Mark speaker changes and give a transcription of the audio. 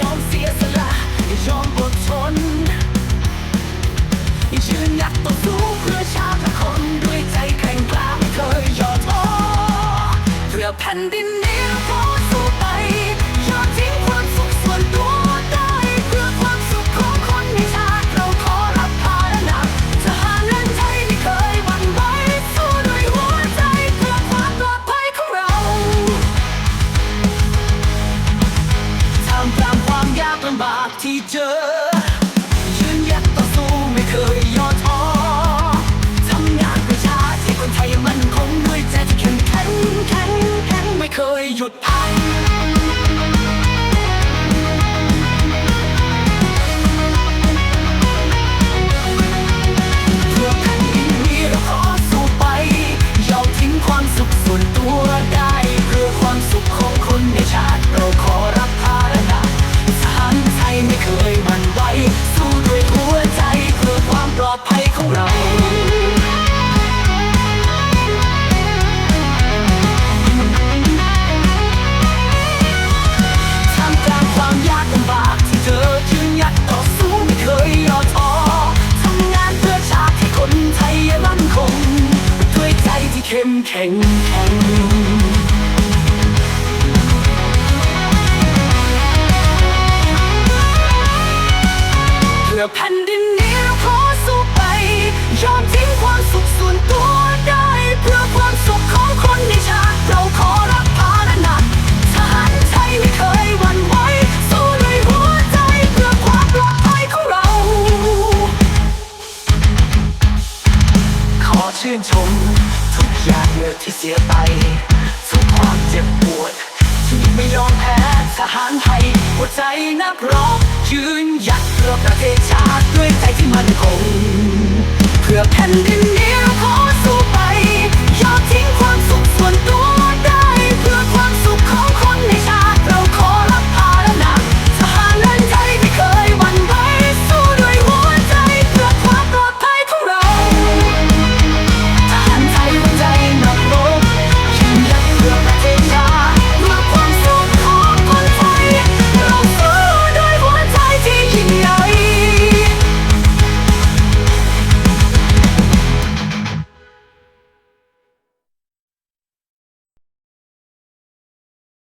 Speaker 1: ยอมเสียสละยอมอดทนยืนหยัดต่อสู้เพื่อชาติแคนด้วยใจแข็งกล้าเคยย่อท้อเพื่อแผ่นดินนี้เราสู้ำบากที่เจอ ยืนหยัดต่อสู้ไม่เคยย่อท้อทำงานเพื่อชาที่คนไทยมันคงด้วยใจที่เข้มแข็งแข็งแข็งไม่เคยหยุดพัก แข็งแข็งเพื่อแผ่นดินนี้เราขอสู้ไป ยอมทิ้งความสุขส่วนตัวได้ เพื่อความสุขของคนในชาติเราขอรับภาระหนักทหารไทยไม่เคยหวั่นไหวสู้ด้วยหัวใจเพื่อความปลอดภัยของเรา ขอชื่นชม อยากเมื่อที่เสียไปทุกความเจ็บปวด ที่ไม่ยอมแพ้ทหารไทยหัวใจนักรบยืนหยัดเพื่อประเทศชาติด้วยใจที่มั่นคง เพื่อแผ่นดินนี้